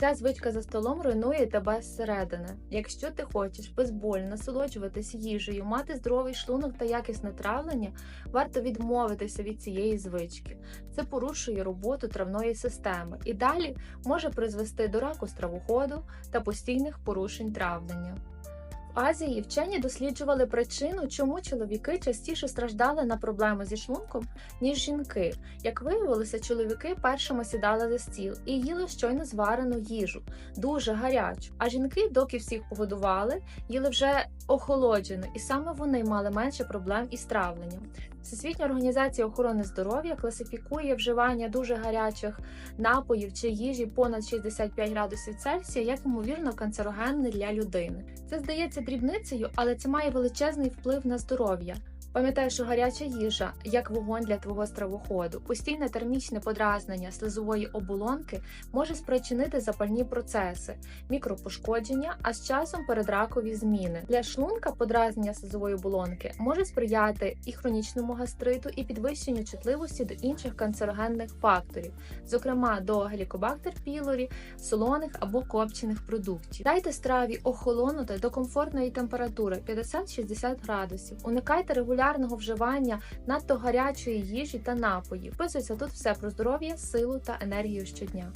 Ця звичка за столом руйнує тебе зсередини. Якщо ти хочеш безбольно насолоджуватись їжею, мати здоровий шлунок та якісне травлення, варто відмовитися від цієї звички. Це порушує роботу травної системи і далі може призвести до раку стравоходу та постійних порушень травлення. Азії вчені досліджували причину, чому чоловіки частіше страждали на проблеми зі шлунком, ніж жінки. Як виявилося, чоловіки першими сідали за стіл і їли щойно зварену їжу, дуже гарячу. А жінки, доки всіх погодували, їли вже охолоджену, і саме вони мали менше проблем із травленням. Всесвітня організація охорони здоров'я класифікує вживання дуже гарячих напоїв чи їжі понад 65 градусів Цельсія як ймовірно канцерогенне для людини. Це здається дрібницею, але це має величезний вплив на здоров'я. Пам'ятай, що гаряча їжа як вогонь для твого стравоходу, постійне термічне подразнення слизової оболонки може спричинити запальні процеси, мікропошкодження, а з часом передракові зміни. Для шлунка подразнення слизової оболонки може сприяти і хронічному гастриту, і підвищенню чутливості до інших канцерогенних факторів, зокрема до гелікобактер пілорі, солоних або копчених продуктів. Дайте страві охолонути до комфортної температури 50-60 градусів. Уникайте регулярного вживання надто гарячої їжі та напоїв. Вписується тут все про здоров'я, силу та енергію щодня.